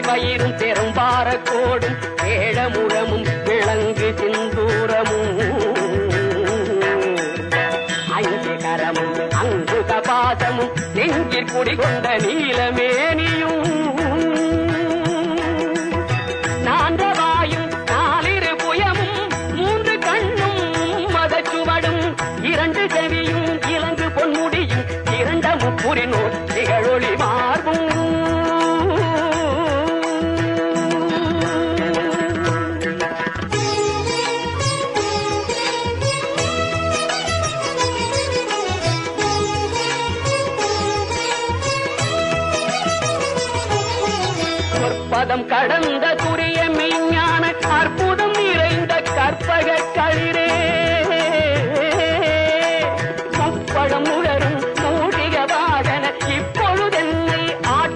மயிரும் பெரும்பாரக்கோடும் வேடமுழமும் விளங்கு சிந்தூரமும். ஐந்து கரமும் அங்கு கபாசமும் நெஞ்சில் குடிகொண்ட நீலமேனியும். நான்றவாயும் நாலிரு புயமும் மூன்று கண்ணும் மதச்சுவடும் இரண்டு செவியும் இலங்கு பொன்முடியும் இரண்டமும் புரிநூல் திகழொளி மார்பும். சொற்பதம் கடந்த குறி